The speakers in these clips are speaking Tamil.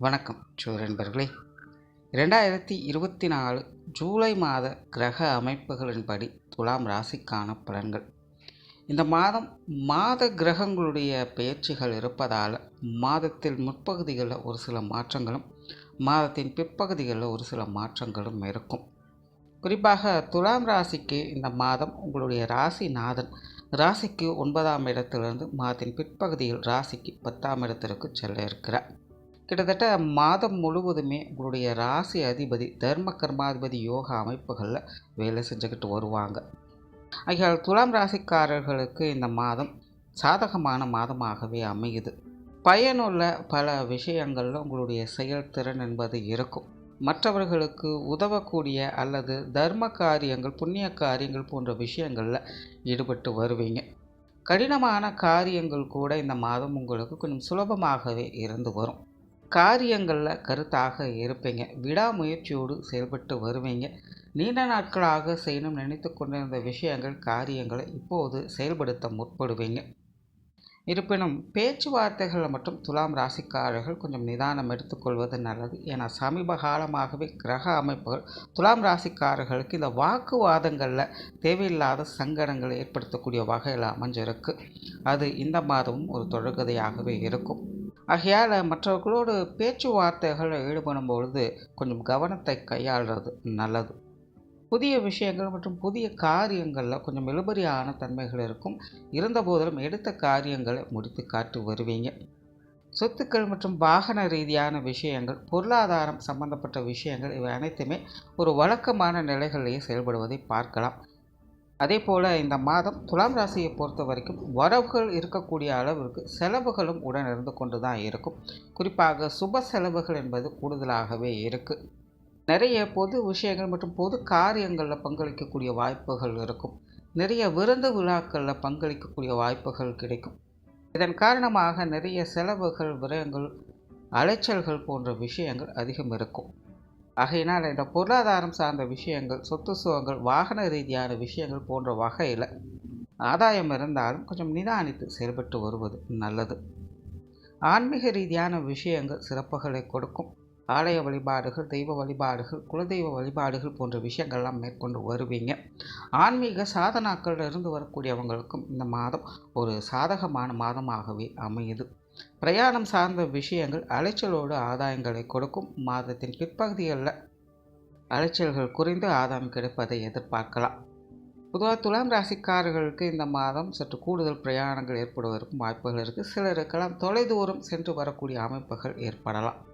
வணக்கம் சோ நண்பர்களே ரெண்டாயிரத்தி இருபத்தி நாலு ஜூலை மாத கிரக அமைப்புகளின்படி துலாம் ராசிக்கான பலன்கள். இந்த மாதம் மாத கிரகங்களுடைய பெயர்ச்சிகள் இருப்பதால் மாதத்தில் முற்பகுதிகளில் ஒரு சில மாற்றங்களும் மாதத்தின் பிற்பகுதிகளில் ஒரு சில மாற்றங்களும் இருக்கும். குறிப்பாக துலாம் ராசிக்கு இந்த மாதம் உங்களுடைய ராசிநாதன் ராசிக்கு ஒன்பதாம் இடத்திலிருந்து மாதத்தின் பிற்பகுதியில் ராசிக்கு பத்தாம் இடத்திற்கு செல்ல இருக்கிறார். கிட்டத்தட்ட மாதம் முழுவதுமே உங்களுடைய ராசி அதிபதி தர்ம கர்மாதிபதி யோகா அமைப்புகளில் வேலை செஞ்சுக்கிட்டு வருவாங்க. ஆகையால் துலாம் ராசிக்காரர்களுக்கு இந்த மாதம் சாதகமான மாதமாகவே அமையுது. பயனுள்ள பல விஷயங்களில் உங்களுடைய செயல்திறன் என்பது இருக்கும். மற்றவர்களுக்கு உதவக்கூடிய அல்லது தர்ம காரியங்கள் புண்ணிய காரியங்கள் போன்ற விஷயங்களில் ஈடுபட்டு வருவீங்க. கடினமான காரியங்கள் கூட இந்த மாதம் உங்களுக்கு கொஞ்சம் சுலபமாகவே இருந்து வரும். காரியங்களில் கருத்தாக இருப்பீங்க. விடாமுயற்சியோடு செயல்பட்டு வருவீங்க. நீண்ட நாட்களாக செய்யணும் நினைத்து கொண்டிருந்த விஷயங்கள் காரியங்களை இப்போது செயல்படுத்த முற்படுவீங்க. இருப்பினும் பேச்சுவார்த்தைகளில் மட்டும் துலாம் ராசிக்காரர்கள் கொஞ்சம் நிதானம் எடுத்துக்கொள்வது நல்லது. ஏன்னா சமீப காலமாகவே கிரக அமைப்புகள் துலாம் ராசிக்காரர்களுக்கு இந்த வாக்குவாதங்களில் தேவையில்லாத சங்கடங்களை ஏற்படுத்தக்கூடிய வகையில் அமைஞ்சிருக்கு. அது இந்த மாதமும் ஒரு தொடர்கதையாகவே இருக்கும். ஆகையால் மற்றவர்களோடு பேச்சுவார்த்தைகளில் ஈடுபடும் பொழுது கொஞ்சம் கவனத்தை கையாளுறது நல்லது. புதிய விஷயங்கள் மற்றும் புதிய காரியங்களில் கொஞ்சம் இழுபறியான தன்மைகள் இருக்கும். இருந்தபோதிலும் எடுத்த காரியங்களை முடித்து காட்டி வருவீங்க. சொத்துக்கள் மற்றும் வாகன ரீதியான விஷயங்கள் பொருளாதாரம் சம்பந்தப்பட்ட விஷயங்கள் இவை அனைத்துமே ஒரு வழக்கமான நிலைகளிலேயே செயல்படுவதை பார்க்கலாம். அதே போல் இந்த மாதம் துலாம் ராசியை பொறுத்த வரைக்கும் வரவுகள் இருக்கக்கூடிய அளவிற்கு செலவுகளும் உடன் இருந்து கொண்டு தான் இருக்கும். குறிப்பாக சுப செலவுகள் என்பது கூடுதலாகவே இருக்குது நிறைய பொது விஷயங்கள் மற்றும் பொது காரியங்களில் பங்களிக்கக்கூடிய வாய்ப்புகள் இருக்கும். நிறைய விருந்து விழாக்களில் பங்களிக்கக்கூடிய வாய்ப்புகள் கிடைக்கும். இதன் காரணமாக நிறைய செலவுகள் விரயங்கள் அலைச்சல்கள் போன்ற விஷயங்கள் அதிகம் இருக்கும். ஆகையினால் இந்த பொருளாதாரம் சார்ந்த விஷயங்கள் சொத்து சுகங்கள் வாகன ரீதியான விஷயங்கள் போன்ற வகையில் ஆதாயம் இருந்தாலும் கொஞ்சம் நிதானித்து செயல்பட்டு வருவது நல்லது. ஆன்மீக ரீதியான விஷயங்கள் சிறப்புகளை கொடுக்கும். ஆலய வழிபாடுகள் தெய்வ வழிபாடுகள் குலதெய்வ வழிபாடுகள் போன்ற விஷயங்கள்லாம் மேற்கொண்டு வருவீங்க. ஆன்மீக சாதனாக்களிலிருந்து வரக்கூடியவங்களுக்கும் இந்த மாதம் ஒரு சாதகமான மாதமாகவே அமையுது. பிரயாணம் சார்ந்த விஷயங்கள் அலைச்சலோடு ஆதாயங்களை கொடுக்கும் மாதத்தின் பிற்பகுதிகளில் அலைச்சல்கள் குறைந்து ஆதாயம் கிடைப்பதை எதிர்பார்க்கலாம். பொதுவாக துலாம் ராசிக்காரர்களுக்கு இந்த மாதம் சற்று கூடுதல் பிரயாணங்கள் ஏற்படுவதற்கும் வாய்ப்புகள் இருக்குது சிலருக்கெல்லாம் தொலைதூரம் சென்று வரக்கூடிய அமைப்புகள் ஏற்படலாம்.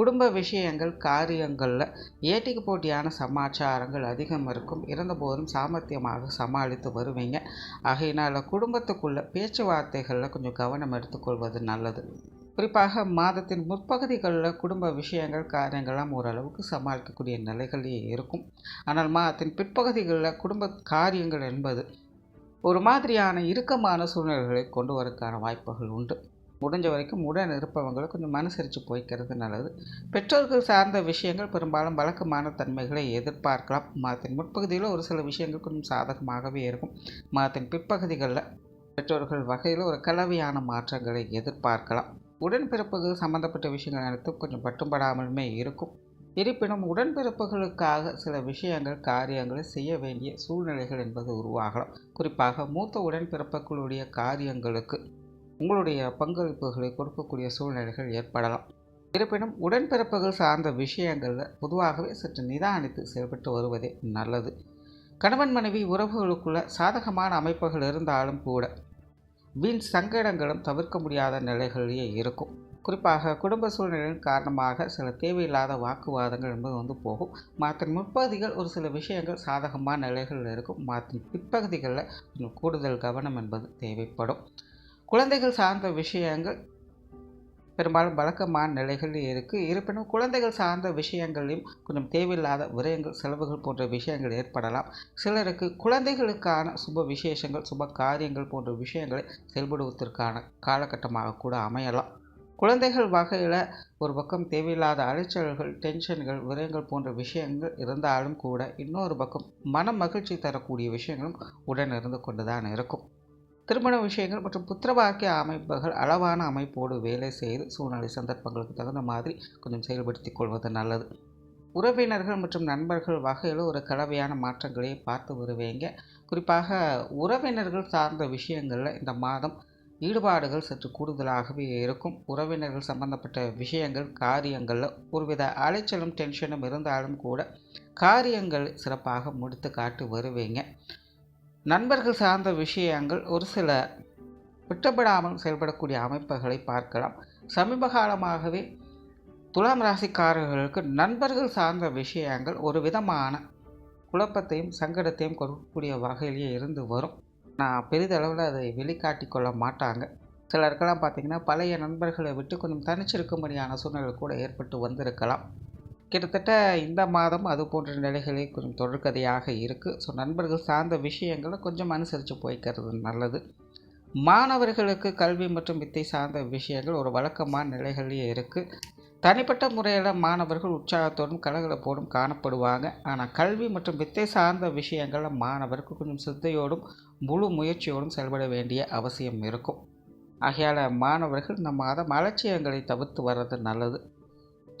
குடும்ப விஷயங்கள் காரியங்களில் ஏட்டிக்கு போட்டியான சமாச்சாரங்கள் அதிகம் இருக்கும். இருந்தபோதும் சாமர்த்தியமாக சமாளித்து வருவீங்க. ஆகையினால் குடும்பத்துக்குள்ள பேச்சுவார்த்தைகளில் கொஞ்சம் கவனம் எடுத்துக்கொள்வது நல்லது. குறிப்பாக மாதத்தின் முற்பகுதிகளில் குடும்ப விஷயங்கள் காரியங்கள்லாம் ஓரளவுக்கு சமாளிக்கக்கூடிய நிலைகளே இருக்கும். ஆனால் மாதத்தின் பிற்பகுதிகளில் குடும்ப காரியங்கள் என்பது ஒரு மாதிரியான இறுக்கமான சூழ்நிலைகளை கொண்டு வரக்கான வாய்ப்புகள் உண்டு. முடிஞ்ச வரைக்கும் உடன் இருப்பவங்களை கொஞ்சம் மனுசரித்து போய்க்கிறது நல்லது. பெற்றோர்கள் சார்ந்த விஷயங்கள் பெரும்பாலும் வழக்கமான தன்மைகளை எதிர்பார்க்கலாம். மாதத்தின் முற்பகுதியில் ஒரு சில விஷயங்கள் கொஞ்சம் சாதகமாகவே இருக்கும். மாதத்தின் பிற்பகுதிகளில் பெற்றோர்கள் வகையில் ஒரு கலவையான மாற்றங்களை எதிர்பார்க்கலாம். உடன்பிறப்புகள் சம்மந்தப்பட்ட விஷயங்கள் அனைத்தும் கொஞ்சம் பட்டும்படாமலுமே இருக்கும். இருப்பினும் உடன்பிறப்புகளுக்காக சில விஷயங்கள் காரியங்களை செய்ய வேண்டிய சூழ்நிலைகள் என்பது உருவாகலாம். குறிப்பாக மூத்த உடன்பிறப்புகளுடைய காரியங்களுக்கு உங்களுடைய பங்களிப்புகளை கொடுக்கக்கூடிய சூழ்நிலைகள் ஏற்படலாம். இருப்பினும் உடன்பிறப்புகள் சார்ந்த விஷயங்களில் பொதுவாகவே சற்று நிதானித்து செயல்பட்டு வருவதே நல்லது. கணவன் மனைவி உறவுகளுக்குள்ள சாதகமான அமைப்புகள் இருந்தாலும் கூட வீண் சங்கடங்களும் தவிர்க்க முடியாத நிலைகளிலேயே இருக்கும். குறிப்பாக குடும்ப சூழ்நிலையின் காரணமாக சில தேவையில்லாத வாக்குவாதங்கள் என்பது வந்து போகும். மாற்றின் முற்பகுதிகள் ஒரு சில விஷயங்கள் சாதகமான நிலைகளில் இருக்கும். மாற்றின் பிற்பகுதிகளில் கூடுதல் கவனம் என்பது தேவைப்படும். குழந்தைகள் சார்ந்த விஷயங்கள் பெரும்பாலும் வழக்கமான நிலைகளில் இருக்குது இருப்பினும் குழந்தைகள் சார்ந்த விஷயங்களையும் கொஞ்சம் தேவையில்லாத விரயங்கள் செலவுகள் போன்ற விஷயங்கள் ஏற்படலாம். சிலருக்கு குழந்தைகளுக்கான சுப விசேஷங்கள் சுப காரியங்கள் போன்ற விஷயங்களை செயல்படுவதற்கான காலகட்டமாக கூட அமையலாம். குழந்தைகள் வகையில் ஒரு பக்கம் தேவையில்லாத அலைச்சல்கள் டென்ஷன்கள் விரயங்கள் போன்ற விஷயங்கள் இருந்தாலும் கூட இன்னொரு பக்கம் மன மகிழ்ச்சி தரக்கூடிய விஷயங்களும் உடன் இருந்து கொண்டு தான் இருக்கும். திருமண விஷயங்கள் மற்றும் புத்திரவாக்கிய அமைப்புகள் அளவான அமைப்போடு வேலை செய்து சூழ்நிலை சந்தர்ப்பங்களுக்கு தகுந்த மாதிரி கொஞ்சம் செயல்படுத்திக் கொள்வது நல்லது. உறவினர்கள் மற்றும் நண்பர்கள் வகையில் ஒரு கலவையான மாற்றங்களை பார்த்து வருவீங்க. குறிப்பாக உறவினர்கள் சார்ந்த விஷயங்களில் இந்த மாதம் ஈடுபாடுகள் சற்று கூடுதலாகவே இருக்கும். உறவினர்கள் சம்பந்தப்பட்ட விஷயங்கள் காரியங்களில் ஒருவித அலைச்சலும் டென்ஷனும் இருந்தாலும் கூட காரியங்கள் சிறப்பாக முடித்து காட்டு வருவீங்க. நண்பர்கள் சார்ந்த விஷயங்கள் ஒரு சில விட்டப்படாமல் செயல்படக்கூடிய அமைப்புகளை பார்க்கலாம். சமீப காலமாகவே துலாம் ராசிக்காரர்களுக்கு நண்பர்கள் சார்ந்த விஷயங்கள் ஒரு விதமான குழப்பத்தையும் சங்கடத்தையும் கொடுக்கக்கூடிய வகையிலேயே இருந்து வரும். நான் பெரிதளவில் அதை வெளிக்காட்டி கொள்ள மாட்டாங்க. சிலருக்கெல்லாம் பார்த்திங்கன்னா பழைய நண்பர்களை விட்டு கொஞ்சம் தனிச்சிருக்கும்படியான சூழ்நிலை கூட ஏற்பட்டு வந்திருக்கலாம். கிட்டத்தட்ட இந்த மாதம் அது போன்ற நிலைகளே கொஞ்சம் தொடர்கதையாக இருக்குது ஸோ நண்பர்கள் சார்ந்த விஷயங்களை கொஞ்சம் அனுசரித்து போய்க்கிறது நல்லது. மாணவர்களுக்கு கல்வி மற்றும் வித்தை சார்ந்த விஷயங்கள் ஒரு வழக்கமான நிலைகளிலே இருக்குது தனிப்பட்ட முறையில் மாணவர்கள் உற்சாகத்தோடும் கலகலப்போடும் காணப்படுவாங்க. ஆனால் கல்வி மற்றும் வித்தை சார்ந்த விஷயங்களில் மாணவருக்கு கொஞ்சம் சித்தையோடும் முழு முயற்சியோடும் செயல்பட வேண்டிய அவசியம் இருக்கும். ஆகையால் மாணவர்கள் இந்த மாதம் அலட்சியங்களை தவிர்த்து வர்றது நல்லது.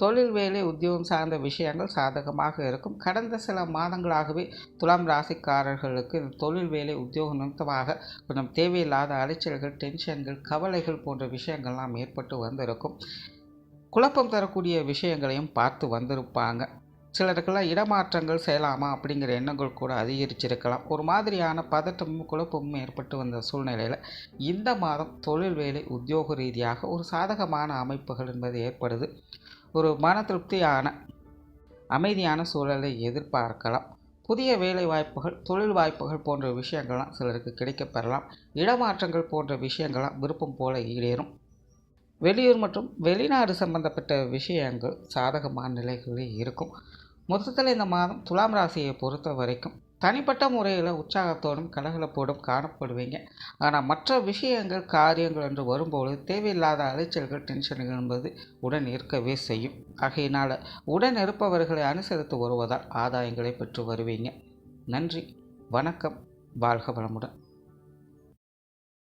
தொழில் வேலை உத்தியோகம் சார்ந்த விஷயங்கள் சாதகமாக இருக்கும். கடந்த சில மாதங்களாகவே துலாம் ராசிக்காரர்களுக்கு இந்த தொழில் வேலை உத்தியோக நிமித்தமாக கொஞ்சம் தேவையில்லாத அலைச்சல்கள் டென்ஷன்கள் கவலைகள் போன்ற விஷயங்கள்லாம் ஏற்பட்டு வந்திருக்கும். குழப்பம் தரக்கூடிய விஷயங்களையும் பார்த்து வந்திருப்பாங்க. சிலருக்கெல்லாம் இடமாற்றங்கள் செய்யலாமா அப்படிங்கிற எண்ணங்கள் கூட அதிகரிச்சிருக்கலாம். ஒரு மாதிரியான பதட்டமும் குழப்பமும் ஏற்பட்டு வந்த சூழ்நிலையில் இந்த மாதம் தொழில் வேலை உத்தியோக ரீதியாக ஒரு சாதகமான அமைப்புகள் என்பது ஏற்படுது. ஒரு மன திருப்தியான அமைதியான சூழலை எதிர்பார்க்கலாம். புதிய வேலை வாய்ப்புகள் தொழில் வாய்ப்புகள் போன்ற விஷயங்கள்லாம் சிலருக்கு கிடைக்கப்பெறலாம். இடமாற்றங்கள் போன்ற விஷயங்கள்லாம் விருப்பம் போல ஈடேறும். வெளியூர் மற்றும் வெளிநாடு சம்பந்தப்பட்ட விஷயங்கள் சாதகமான நிலைகளில் இருக்கும். மொத்தத்தில் இந்த மாதம் துலாம் ராசியை பொறுத்த வரைக்கும் தனிப்பட்ட முறையில் உற்சாகத்தோடும் கலகலப்போடும் காணப்படுவீங்க. ஆனால் மற்ற விஷயங்கள் காரியங்கள் என்று வரும்போது தேவையில்லாத அலைச்சல்கள் டென்ஷன்கள் என்பது உடன் இருக்கவே செய்யும். ஆகையினால் உடன் இருப்பவர்களை அனுசரித்து வருவதால் ஆதாயங்களை பெற்று வருவீங்க. நன்றி வணக்கம் வாழ்க வளமுடன்.